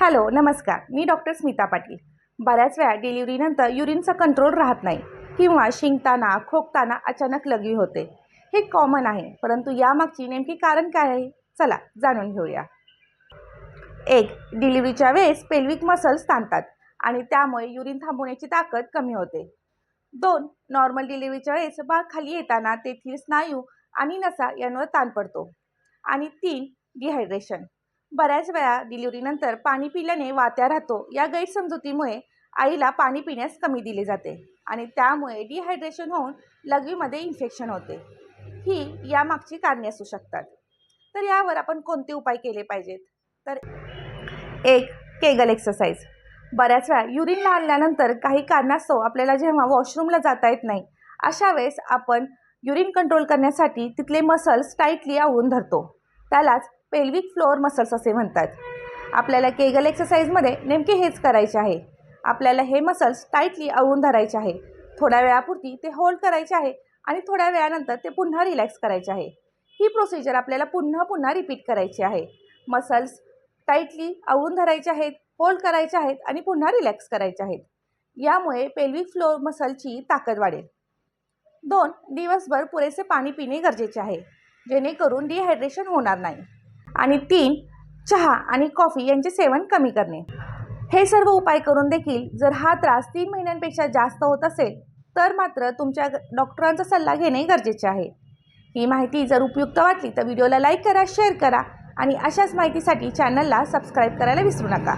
Hello नमस्कार. मी doctor Smita Patil. बऱ्याच वेळा डिलिव्हरीनंतर युरिनचा कंट्रोल राहत नाही किंवा शिंकताना खोकताना अचानक लगी होते. हे कॉमन आहे परंतु यामागची नेमकी कारण काय आहे? चला जाणून घेऊया. एक डिलिव्हरीच्या वेळेस पेल्विक मसल्स ताणतात आणि त्यामुळे युरिन थांबवण्याची ताकद कमी होते. दोन नॉर्मल डिलिव्हरीच्या वेळेस बाळ खाली येताना तेथील स्नायू आणि नसा यांवर ताण पडतो. आणि तीन डिहायड्रेशन बऱ्याच वेळा डिलिव्हरीनंतर पाणी पिल्याने वात्या राहतो. या गैरसमजुतीमुळे आईला पाणी पिण्यास कमी दिले जाते आणि त्यामुळे डिहायड्रेशन होऊन लघवीमध्ये इन्फेक्शन होते. ही यामागची कारणे असू शकतात. तर यावर आपण कोणते उपाय केले पाहिजेत? तर एक केगल एक्सरसाइज बऱ्याच वेळा युरिन आणल्यानंतर काही कारणास्तव आपल्याला जेव्हा वॉशरूमला जाता येत नाही अशा वेळेस आपण युरिन कंट्रोल करण्यासाठी तिथले मसल्स टाईटली आवळून धरतो. त्यालाच पेल्विक फ्लोअर मसल्स असे म्हणतात. आपल्याला केगल एक्सरसाइजमध्ये नेमके हेच करायचे आहे. आपल्याला हे मसल्स टाईटली आवळून धरायचे आहे. थोड्या वेळापुरती ते होल्ड करायचे आहे आणि थोड्या वेळानंतर ते पुन्हा रिलॅक्स करायचे आहे. ही प्रोसिजर आपल्याला पुन्हा पुन्हा रिपीट करायची आहे. मसल्स टाईटली आवळून धरायचे आहेत होल्ड करायचे आहेत आणि पुन्हा रिलॅक्स करायचे आहेत. यामुळे पेल्विक फ्लोअर मसलची ताकद वाढेल. दोन दिवसभर पुरेसे पाणी पिणे गरजेचे आहे. जेणेकरून डिहायड्रेशन होणार नाही. आणि तीन चहा आणि कॉफी यांचे सेवन कमी करणे. हे सर्व उपाय करून देखील जर हा त्रास तीन महिन्यांपेक्षा जास्त होत असेल तर मात्र तुमच्या डॉक्टरांचा सल्ला घेणे गरजेचे आहे. ही माहिती जर उपयुक्त वाटली तर व्हिडिओला लाईक करा शेअर करा आणि अशाच माहितीसाठी चॅनलला सबस्क्राईब करायला विसरू नका.